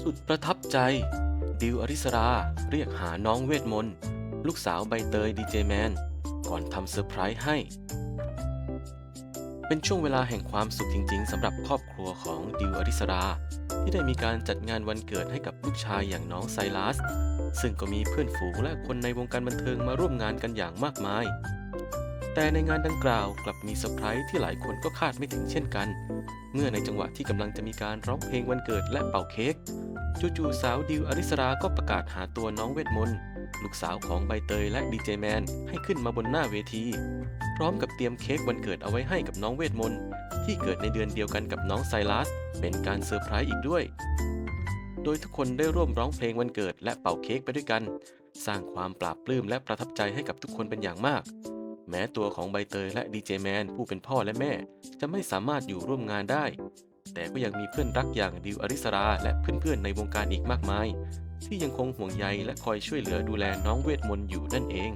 สุดประทับใจ ดิวอริสรา เรียกหาน้องเวทมนต์ ลูกสาวใบเตยดีเจแมน ก่อนทำเซอร์ไพรส์ให้ เป็นช่วงเวลาแห่งความสุขจริง ๆสำหรับครอบครัวของดิวอริสรา ที่ได้มีการจัดงานวันเกิดให้กับลูกชายอย่างน้องไซรัส ซึ่งก็มีเพื่อนฝูงและคนในวงการบันเทิงมาร่วมงานกันอย่างมากมาย แต่ในงานดังกล่าวกลับมีเซอร์ไพรส์ที่หลายคนก็คาดไม่ถึงเช่นกัน เมื่อในจังหวะที่กำลังจะมีการร้องเพลงวันเกิดและเป่าเค้กจู่ๆสาวดิวอริสราก็ประกาศหาตัวน้องเวทมนต์ลูกสาวของใบเตยและดีเจแมนให้ขึ้นมาบนหน้าเวที พร้อมกับเตรียมเค้กวันเกิดเอาไว้ให้กับน้องเวทมนต์ที่เกิดในเดือนเดียวกันกับน้องไซรัส เป็นการเซอร์ไพรส์อีกด้วย โดยทุกคนได้ร่วมร้องเพลงวันเกิดและเป่าเค้กไปด้วยกัน สร้างความปราบปลื้มและประทับใจให้กับทุกคนเป็นอย่างมาก แม้ตัวของใบเตยและดีเจแมนผู้เป็นพ่อและแม่ จะไม่สามารถอยู่ร่วมงานได้ แต่ก็ยังมีเพื่อนรักอย่างดิวอริสราและเพื่อนๆในวงการอีกมากมาย ที่ยังคงห่วงใยและคอยช่วยเหลือดูแลน้องเวทมนต์อยู่นั่นเอง